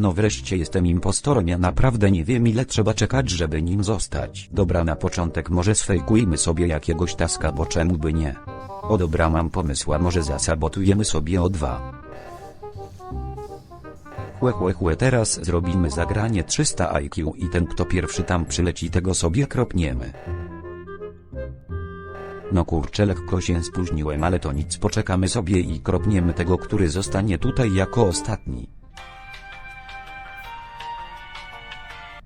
No wreszcie jestem impostorem, ja naprawdę nie wiem ile trzeba czekać, żeby nim zostać. Dobra, na początek może sfejkujmy sobie jakiegoś taska, bo czemu by nie? O dobra, mam pomysł, a może zasabotujemy sobie o dwa. Chłe, chłe, chłe, teraz zrobimy zagranie 300 IQ i ten kto pierwszy tam przyleci tego sobie kropniemy. No kurczę, lekko się spóźniłem, ale to nic, poczekamy sobie i kropniemy tego, który zostanie tutaj jako ostatni.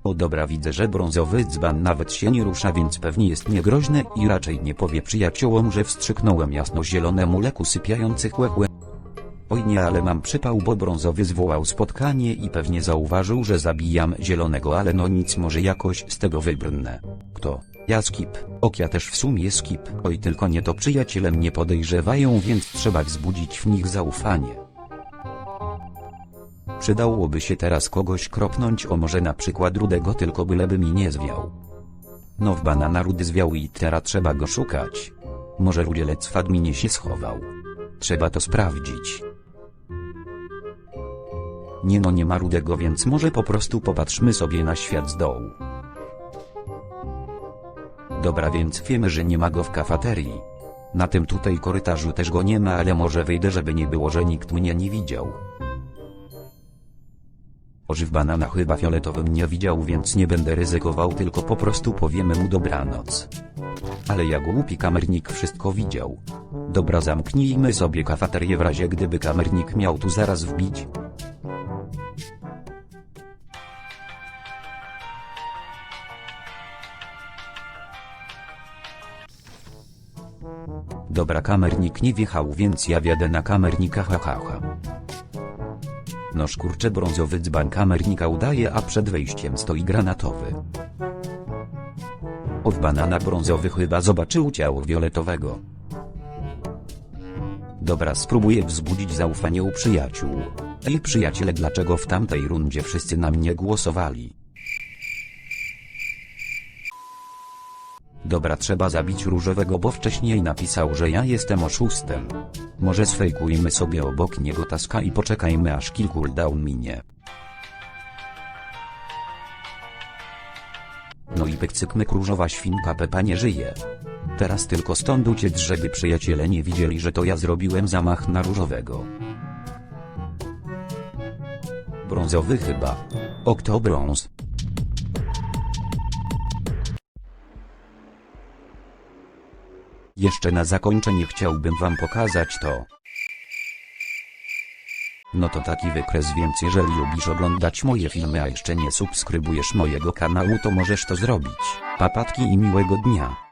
O dobra, widzę, że brązowy dzban nawet się nie rusza, więc pewnie jest niegroźny i raczej nie powie przyjaciołom, że wstrzyknąłem jasno-zielonemu leku sypiających łekłe. Oj nie, ale mam przypał, bo brązowy zwołał spotkanie i pewnie zauważył, że zabijam zielonego, ale no nic, może jakoś z tego wybrnę. Kto? Ja skip. Ok, ja też w sumie skip. Oj, tylko nie to przyjaciele mnie podejrzewają, więc trzeba wzbudzić w nich zaufanie. Przydałoby się teraz kogoś kropnąć, o może na przykład rudego, tylko byleby mi nie zwiał. No w banana rudy zwiał i teraz trzeba go szukać. Może rudzielec w adminie się schował. Trzeba to sprawdzić. Nie no nie ma rudego, więc może po prostu popatrzmy sobie na świat z dołu. Dobra, więc wiemy, że nie ma go w kafeterii. Na tym tutaj korytarzu też go nie ma, ale może wyjdę, żeby nie było, że nikt mnie nie widział. Ożyw banana chyba fioletowym nie widział, więc nie będę ryzykował, tylko po prostu powiemy mu dobranoc. Ale jak głupi kamernik wszystko widział. Dobra, zamknijmy sobie kafeterię w razie gdyby kamernik miał tu zaraz wbić. Dobra, kamernik nie wjechał, więc ja wjadę na kamernika hahaha. Ha, ha. No szkurcze brązowy dzban kamernika udaje, a przed wejściem stoi granatowy. Od banana brązowy chyba zobaczył ciało fioletowego. Dobra, spróbuję wzbudzić zaufanie u przyjaciół. Ej przyjaciele, dlaczego w tamtej rundzie wszyscy na mnie głosowali? Dobra, trzeba zabić różowego, bo wcześniej napisał, że ja jestem oszustem. Może sfejkujmy sobie obok niego taska i poczekajmy aż kill cooldown minie. No i pykcykmyk różowa świnka Pepa nie żyje. Teraz tylko stąd uciec, żeby przyjaciele nie widzieli, że to ja zrobiłem zamach na różowego. Brązowy chyba. Okto Jeszcze na zakończenie chciałbym wam pokazać to. No to taki wykres więc jeżeli lubisz oglądać moje filmy a jeszcze nie subskrybujesz mojego kanału to możesz to zrobić. Papatki i miłego dnia.